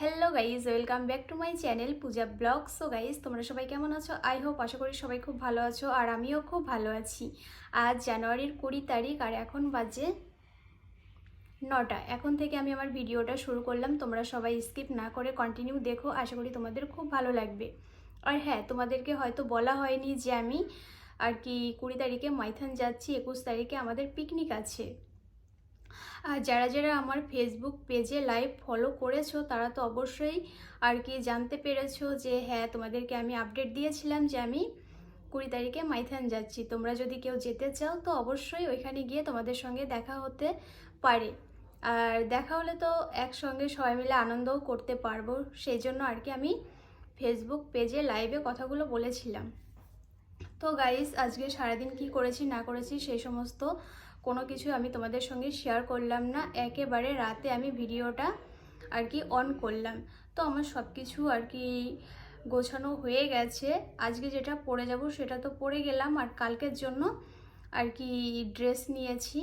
Hello guys welcome back to my channel Puja blog so guys তোমরা সবাই কেমন আছো? আই হোপ আশা করি সবাই খুব ভালো আছো, আর আমিও খুব ভালো আছি। আজ জানুয়ারির কুড়ি তারিখ, আর এখন বাজে নটা। এখন থেকে আমি আমার ভিডিওটা শুরু করলাম। তোমরা সবাই স্কিপ না করে কন্টিনিউ দেখো, আশা করি তোমাদের খুব ভালো লাগবে। আর হ্যাঁ তোমাদেরকে হয়তো বলা হয়নি যে আমি আর কি কুড়ি তারিখে মাইথান যাচ্ছি, একুশ তারিখে আমাদের পিকনিক আছে। যারা যারা আমার ফেসবুক পেজে লাইভ ফলো করেছ, তারা তো অবশ্যই আর কি জানতে পেরেছ যে হ্যাঁ তোমাদেরকে আমি আপডেট দিয়েছিলাম যে আমি কুড়ি তারিখে মাইথান যাচ্ছি। তোমরা যদি কেউ যেতে চাও, তো অবশ্যই ওইখানে গিয়ে তোমাদের সঙ্গে দেখা হতে পারে। আর দেখা হলে তো একসঙ্গে সবাই মিলে আনন্দও করতে পারব। সেই জন্য আর কি আমি ফেসবুক পেজে লাইভে কথাগুলো বলেছিলাম। তো গাইস আজকে সারাদিন কি করেছি, না করেছি, সেই সমস্ত কোনো কিছু আমি তোমাদের সঙ্গে শেয়ার করলাম না। একেবারে রাতে আমি ভিডিওটা আর কি অন করলাম। তো আমার সব কিছু আর কি গোছানো হয়ে গেছে। আজকে যেটা পরে যাব সেটা তো পরে গেলাম আর কালকের জন্য আর কি ড্রেস নিয়েছি।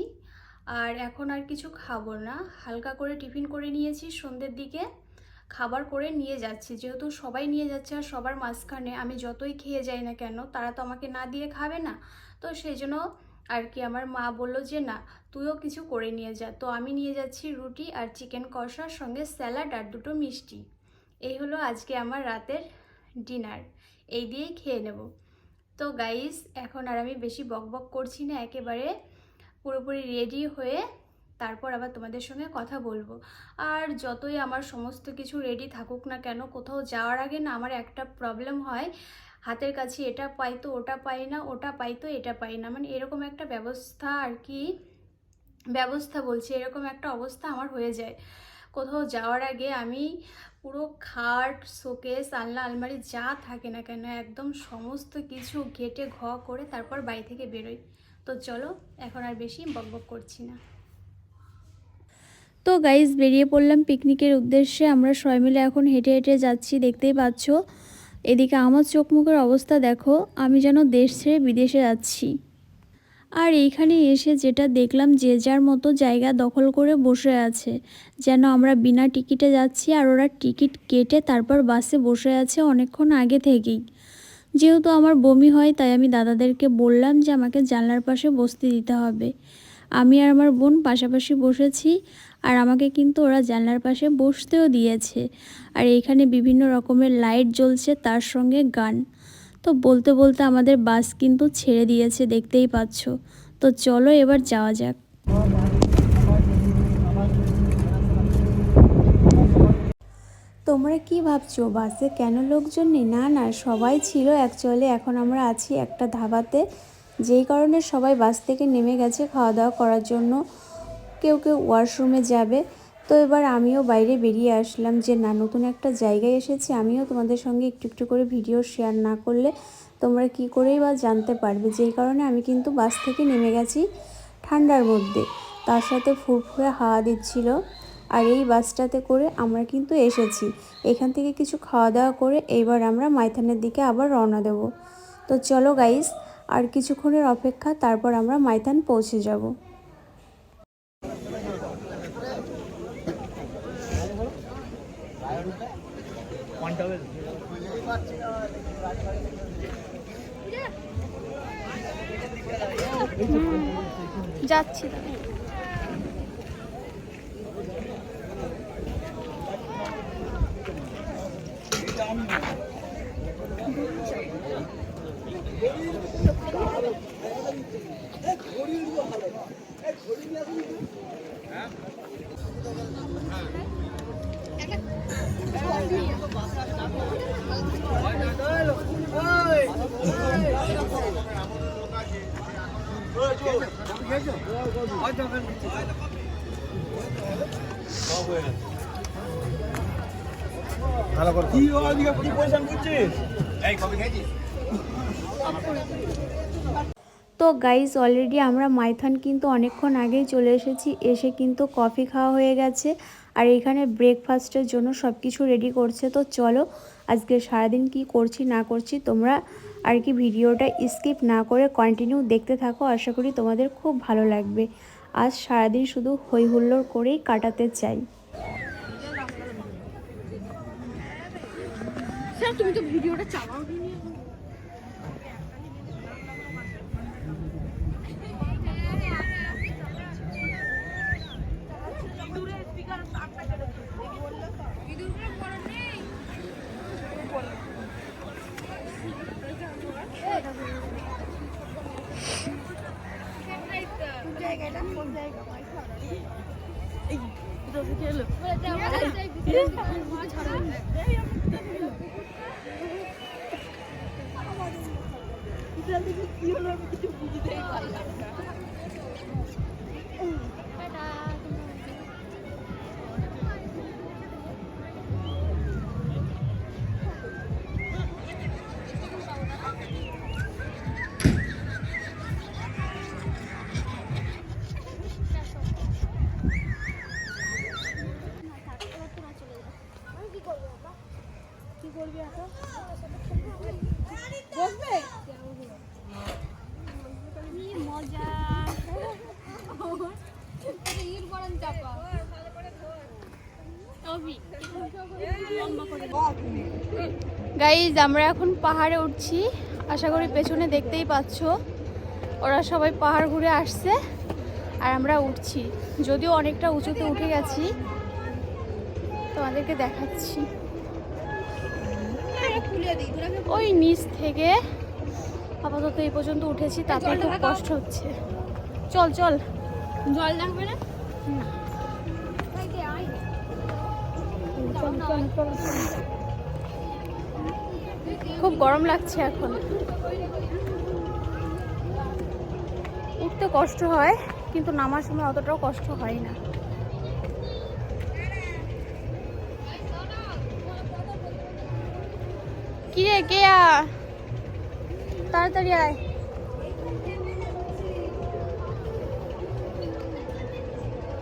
আর এখন আর কিছু খাব না। হালকা করে টিফিন করে নিয়েছি সন্ধ্যের দিকে। খাবার করে নিয়ে যাচ্ছি। যেহেতু সবাই নিয়ে যাচ্ছে আর সবার মাঝখানে আমি যতই খেয়ে যাই না কেন, তারা তো আমাকে না দিয়ে খাবে না। তো সেই জন্য আর কি আমার মা বলল যে, না, তুইও কিছু করে নিয়ে যা। তো আমি নিয়ে যাচ্ছি রুটি আর চিকেন কষার সঙ্গে স্যালাড আর দুটো মিষ্টি। এই হলো আজকে আমার রাতের ডিনার। এই দিয়েই খেয়ে নেব। তো গাইস, এখন আর আমি বেশি বক বক করছি না, একেবারে পুরোপুরি রেডি হয়ে তারপর আবার তোমাদের সঙ্গে কথা বলব। আর যতই আমার সমস্ত কিছু রেডি থাকুক না কেন, কোথাও যাওয়ার আগে না আমার একটা প্রবলেম হয়। হাতের কাছে এটা পাই তো, ওটা পাই না, ওটা পাই তো, এটা পাই না। মানে এরকম একটা ব্যবস্থা আর কি, ব্যবস্থা বলছি, এরকম একটা অবস্থা আমার হয়ে যায়। কোথাও যাওয়ার আগে আমি পুরো খাট, শোকেস, আলনা, আলমারি যা থাকে না কেন, একদম সমস্ত কিছু ঘেটে ঘ করে তারপর বাড়ি থেকে বেরোই। তো চলো, এখন আর বেশি বকবক করছি না। তো গাইজ বেরিয়ে পড়লাম পিকনিকের উদ্দেশ্যে। আমরা সবাই মিলে এখন হেঁটে হেঁটে যাচ্ছি, দেখতেই পাচ্ছ। এদিকে আমার চোখ মুখের অবস্থা দেখো, আমি যেন দেশ ছেড়ে বিদেশে যাচ্ছি। আর এইখানে এসে যেটা দেখলাম, যে যার মতো জায়গা দখল করে বসে আছে। যেন আমরা বিনা টিকিটে যাচ্ছি আর ওরা টিকিট কেটে তারপর বাসে বসে আছে অনেকক্ষণ আগে থেকেই। যেহেতু আমার বমি হয়, তাই আমি দাদাদেরকে বললাম যে আমাকে জানলার পাশে বসতে দিতে হবে। আমি আর আমার বোন পাশাপাশি বসেছি আর আমাকে কিন্তু ওরা জানলার পাশে বসতেও দিয়েছে। আর এইখানে বিভিন্ন রকমের লাইট জ্বলছে তার সঙ্গে গান। তো বলতে বলতে আমাদের বাস কিন্তু ছেড়ে দিয়েছে, দেখতেই পাচ্ছ। তো চলো এবার যাওয়া যাক। তোমরা কি ভাবছ? বাসে কেন লোকজন নেই? না না, সবাই ছিল অ্যাকচুয়ালি এখন আমরা আছি একটা ধাবাতে। যেই কারণে সবাই বাস থেকে নেমে গেছে খাওয়া দাওয়া করার জন্য। কেউ কেউ ওয়াশরুমে যাবে। তো এবার আমিও বাইরে বেরিয়ে আসলাম যে, না, নতুন একটা জায়গায় এসেছি। আমিও তোমাদের সঙ্গে একটু একটু করে ভিডিও শেয়ার না করলে তোমরা কি করেই বা জানতে পারবে? যেই কারণে আমি কিন্তু বাস থেকে নেমে গেছি ঠান্ডার মধ্যে। তার সাথে ফুরফুরে হাওয়া দিচ্ছিল। আর এই বাসটাতে করে আমরা কিন্তু এসেছি। এখান থেকে কিছু খাওয়া দাওয়া করে এইবার আমরা মাইথানের দিকে আবার রওনা দেব। তো চলো গাইস আর কিছুক্ষণের অপেক্ষা তারপর আমরা মাইথান পৌঁছে যাব। যাচ্ছি ভালো করে কি ওদিকে কি পয়সা করছিস? এই কবে খেয়েছিস? তো গাইস অলরেডি আমরা মাইথন কিন্তু অনেকক্ষণ আগেই চলে এসেছি, এসে কিন্তু কফি খাওয়া হয়ে গেছে আর এখানে ব্রেকফাস্টের জন্য সব কিছু রেডি করছে। তো চলো আজকে সারাদিন কি করছি, না করছি, তোমরা আর কি ভিডিওটা স্কিপ না করে কন্টিনিউ দেখতে থাকো। আশা করি তোমাদের খুব ভালো লাগবে। আজ সারাদিন শুধু হই হুল্লোড় করেই কাটাতে চাই। তুমি তো ভিডিওটা চালাও ik is een keer lukt. Dat is een. Ja, een. Ja, een. Ja, een een guys আমরা এখন পাহাড়ে উঠছি। আশা করি পেছনে দেখতেই পাচ্ছ। ওরা সবাই পাহাড় ঘুরে আসছে আর আমরা উঠছি। যদিও অনেকটা উঁচুতে উঠে গেছি। তোমাদেরকে দেখাচ্ছি। ওই নিচ থেকে আপাতত এই পর্যন্ত উঠেছি তাতে খুব কষ্ট হচ্ছে। চল চল। জল লাগবে না? খুব গরম লাগছে এখন। উঠতে কষ্ট হয়, কিন্তু নামার সময় অতটাও কষ্ট হয় না। কিরে কে আ তাড়াতাড়ি আয়।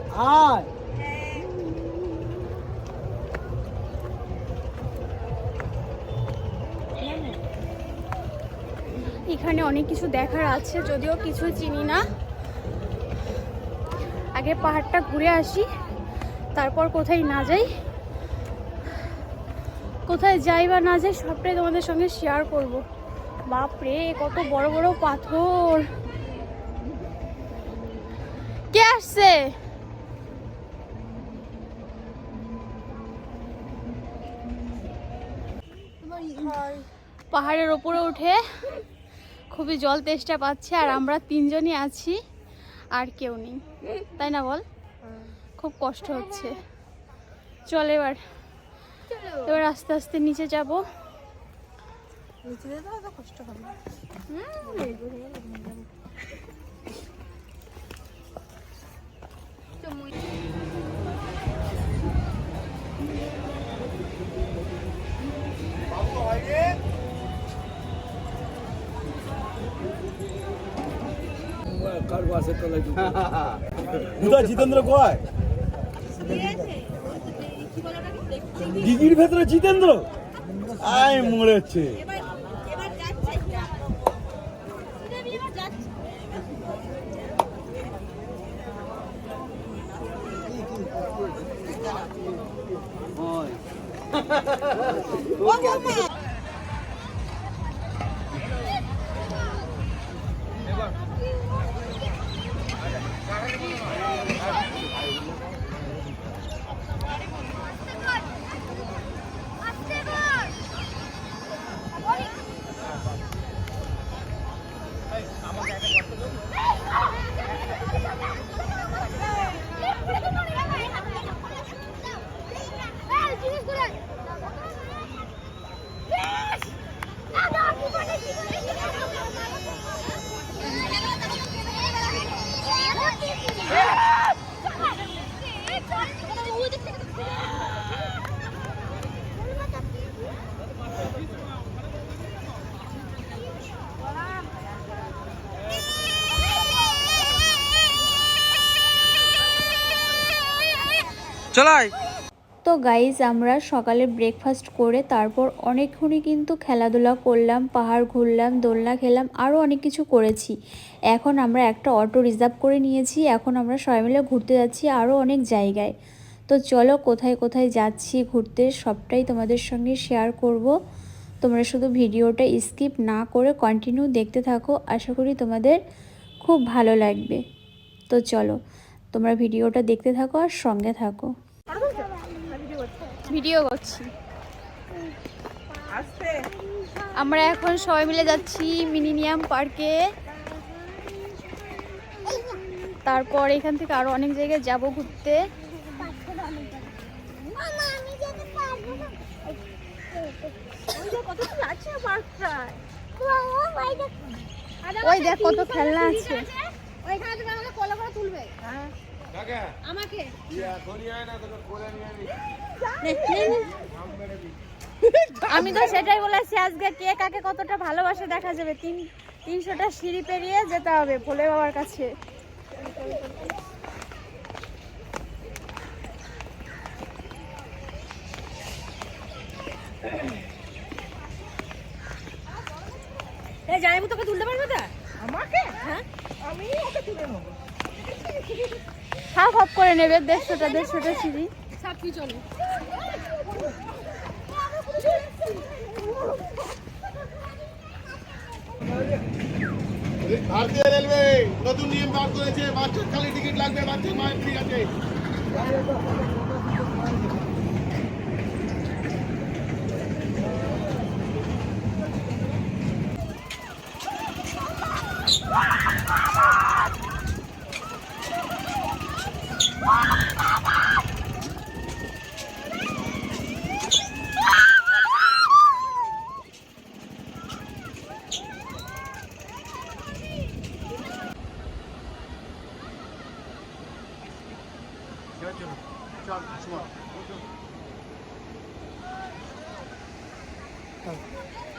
আয়। এখানে অনেক কিছু দেখার আছে, যদিও কিছু চিনি না। আগে পাহাড়টা ঘুরে আসি, তারপর কোথায় না যাই। কোথায় যাই বা না যাই, সবটাই তোমাদের সঙ্গে শেয়ার করব। বাপ রে, কত বড় বড় পাথর। কে আসছে? পাহাড়ের ওপরে উঠে খুবই জল তেষ্টা পাচ্ছে আর আমরা তিনজনই আছি আর কেউ নেই। তাই না বল? খুব কষ্ট হচ্ছে। চল এবার। এবার আস্তে আস্তে নিচে যাব। কোথায়? জিতেন্দ্র কয় দিদির ভেতরে জিতেন্দ্র? আয় মরেছে। তো গাইজ আমরা সকালে ব্রেকফাস্ট করে তারপর অনেকক্ষণই কিন্তু খেলাধুলা করলাম, পাহাড় ঘুরলাম, দোলনা খেলাম আরও অনেক কিছু করেছি। এখন আমরা একটা অটো রিজার্ভ করে নিয়েছি, এখন আমরা সবাই মিলে ঘুরতে যাচ্ছি আরও অনেক জায়গায়। তো চলো কোথায় কোথায় যাচ্ছি ঘুরতে সবটাই তোমাদের সঙ্গে শেয়ার করব। তোমরা শুধু ভিডিওটা স্কিপ না করে কন্টিনিউ দেখতে থাকো, আশা করি তোমাদের খুব ভালো লাগবে। তো চলো, তোমরা ভিডিওটা দেখতে থাকো আর সঙ্গে থাকো। ভিডিও করছি। আমরা এখন সবাই মিলে যাচ্ছি মিনিমিয়াম পার্কে। তারপর এখান থেকে আরও অনেক জায়গায় যাব ঘুরতে। ওই দেখ কত খেলনা আছে। ওইখানে তুমি আমাকে কোলে করে তুলবে। আমাকে। আমি তো সেটাই বলেছি আজকে কে কাকে কতটা ভালোবাসে দেখা যাবে। তিন তিনশোটা সিঁড়ি পেরিয়ে যেতে হবে ভোলে বাবার কাছে। জানাব তোকে তুলতে পারবে তা? হাফ হাফ করে নেবে, দেড়শোটা দেড়শোটা সিঁড়ি। চলো ভারতীয় রেলওয়ে নতুন নিয়ম বার করেছে, বাচ্চার খালি টিকিট লাগবে, বাচ্চার মায়ের ফ্রি আছে চল শোন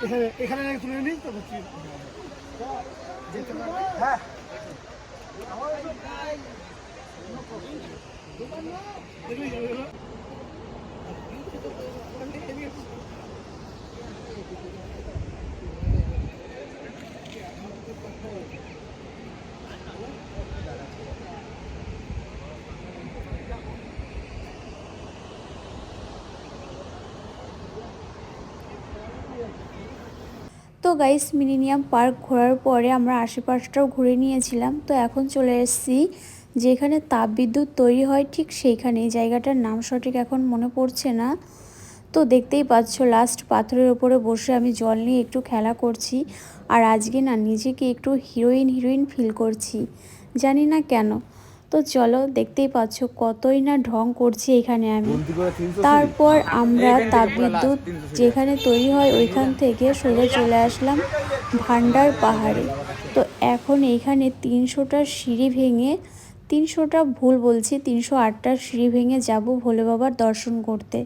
এখানে এখানে নাকি তুলে গাইস মিনিনিয়াম পার্ক ঘোরার পরে আমরা আশেপাশটাও ঘুরে নিয়েছিলাম। তো এখন চলে এসেছি যেখানে তাপবিদ্যুৎ তৈরি হয় ঠিক সেইখানে জায়গাটার নাম সঠিক এখন মনে পড়ছে না। তো দেখতেই পাচ্ছ লাস্ট পাথরের ওপরে বসে আমি জল নিয়ে একটু খেলা করছি আর আজকে না নিজেকে একটু হিরোইন হিরোইন ফিল করছি। জানি না কেন। তো চলো দেখতেই পাচ্ছ কতই না ঢং করছি এখানে আমি। তারপর আমরা তাপবিদ্যুৎ যেখানে তৈরি হয় ওইখান থেকে সোজা চলে আসলাম ভান্ডার পাহাড়ে। তো এখন এইখানে তিনশোটা সিঁড়ি ভেঙে তিনশোটা ভুল বলছি তিনশো আটটা সিঁড়ি ভেঙে যাব ভোলে বাবার দর্শন করতে।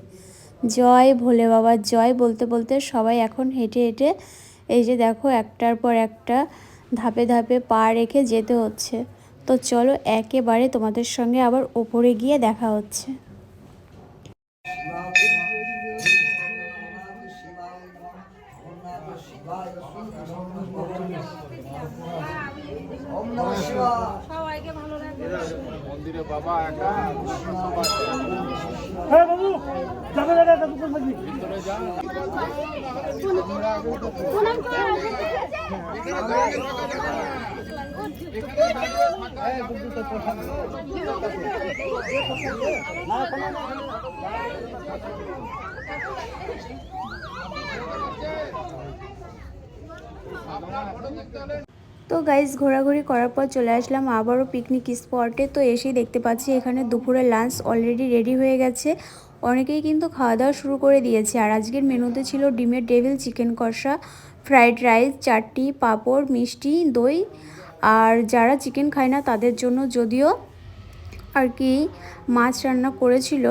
জয় ভোলে বাবা জয় বলতে বলতে সবাই এখন হেঁটে হেঁটে এই যে দেখো একটার পর একটা ধাপে ধাপে পা রেখে যেতে হচ্ছে। তো চলো একেবারে তোমাদের সঙ্গে আবার ওপরে গিয়ে দেখা হচ্ছে। মন্দিরে বাবা একা হ্যাঁ। বাবু যাবে দাদা দুপুর থাকবি তো গাইজ ঘোরাঘুরি করার পর চলে আসলাম আবারও পিকনিক স্পটে তো এসেই দেখতে পাচ্ছি এখানে দুপুরের লাঞ্চ অলরেডি রেডি হয়ে গেছে। অনেকেই কিন্তু খাওয়া দাওয়া শুরু করে দিয়েছে। আর আজকের মেনুতে ছিল ডিমের ডেভিল চিকেন কষা ফ্রাইড রাইস চাটনি, পাঁপড়, মিষ্টি, দই আর যারা চিকেন খায় না, তাদের জন্য যদিও আর কি মাছ রান্না করেছিল,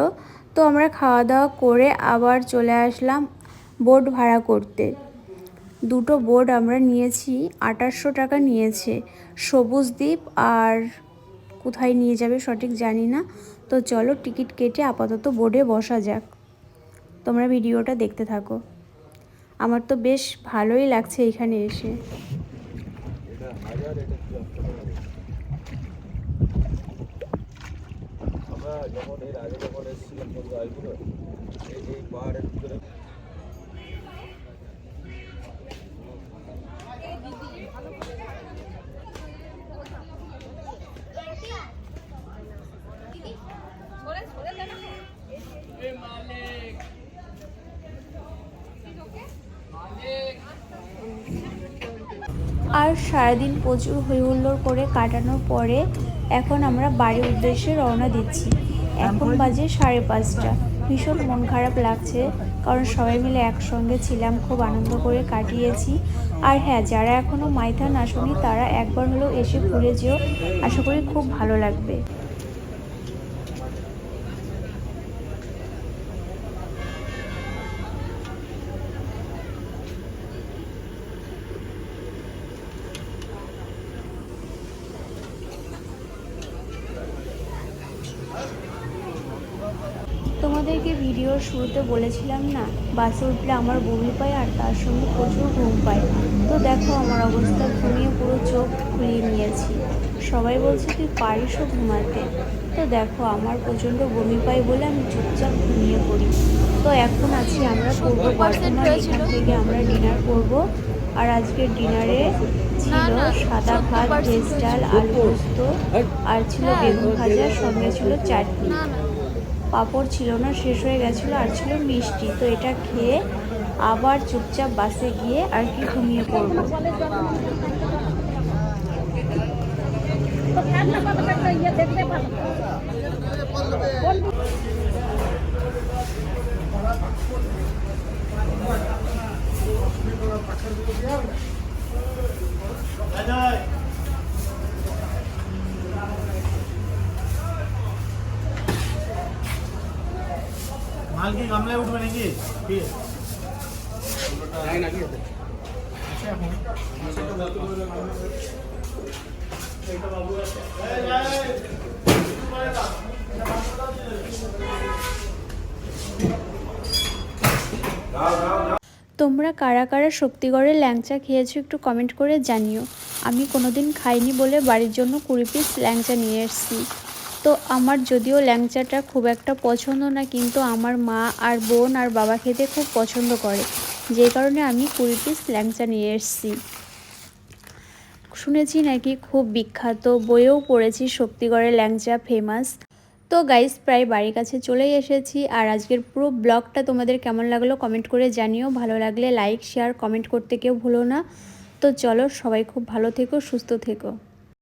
তো আমরা খাওয়া দাওয়া করে আবার চলে আসলাম বোট ভাড়া করতে। দুটো বোর্ড আমরা নিয়েছি, আঠাশশো টাকা নিয়েছে। সবুজ দ্বীপ আর কোথায় নিয়ে যাবে সঠিক জানি না, তো চলো টিকিট কেটে আপাতত বোর্ডে বসা যাক। তোমরা ভিডিওটা দেখতে থাকো। আমার তো বেশ ভালোই লাগছে এখানে এসে আমরা যখন এর আগে যখন জলপাইগুড়ো এই এই পাহাড়ের ভিতরে। আর সারাদিন প্রচুর হই হুল্লোড় করে কাটানোর পরে এখন আমরা বাড়ির উদ্দেশ্যে রওনা দিচ্ছি। এখন বাজে সাড়ে পাঁচটা। ভীষণ মন খারাপ লাগছে, কারণ সবাই মিলে একসঙ্গে ছিলাম, খুব আনন্দ করে কাটিয়েছি। আর হ্যাঁ যারা এখনও মাইথান আসেনি তারা একবার হলেও এসে ঘুরে যেও। আশা করি খুব ভালো লাগবে তোমাদেরকে ভিডিওর শুরুতে বলেছিলাম না বাসে উঠলে আমার বমি পায় আর তার সঙ্গে প্রচুর ঘুম পায়। তো দেখো আমার অবস্থা ঘুমিয়ে পুরো চোখ খুলিয়ে নিয়েছি। সবাই বলছে তুই পারিসও ঘুমাতে? তো দেখো আমার প্রচণ্ড বমি পায় বলে আমি চুপচাপ ঘুমিয়ে পড়ি। তো এখন আছি আমরা পূর্ব বর্ধমান এখান থেকে আমরা ডিনার করব। আর আজকের ডিনারে ছিল সাদা ভাত ভেজ ডাল আলু পোস্ত আর ছিল বেগুন ভাজা সঙ্গে ছিল চাটনি। পাঁপড় ছিল না, শেষ হয়ে গেছিল আর ছিল মিষ্টি। তো এটা খেয়ে আবার চুপচাপ বাসে গিয়ে আর কি ঘুমিয়ে পড়ব। তো ফ্যান না পাবে একটা ইয়ে দেখতে পাবে গামলায় উঠবে নাকি? তোমরা কারা কারা শক্তিগড়ের ল্যাংচা খেয়েছো একটু কমেন্ট করে জানিও। আমি কোনোদিন খাইনি বলে বাড়ির জন্য কুড়ি পিস ল্যাংচা নিয়ে এসেছি। তো আমার যদিও ল্যাংচাটা খুব একটা পছন্দ না, কিন্তু আমার মা আর বোন আর বাবা খেতে খুব পছন্দ করে। যে কারণে আমি কুড়ি পিস ল্যাংচা নিয়ে এসেছি। শুনেছি নাকি খুব বিখ্যাত, বইয়েও পড়েছি শক্তিগড়ের ল্যাংচা ফেমাস তো গাইস প্রায় বাড়ির কাছে চলেই এসেছি। আর আজকের পুরো ব্লগটা তোমাদের কেমন লাগল কমেন্ট করে জানিও। ভালো লাগলে লাইক শেয়ার কমেন্ট করতে কেউ ভুলো না। তো চলো সবাই খুব ভালো থেকো, সুস্থ থেকো।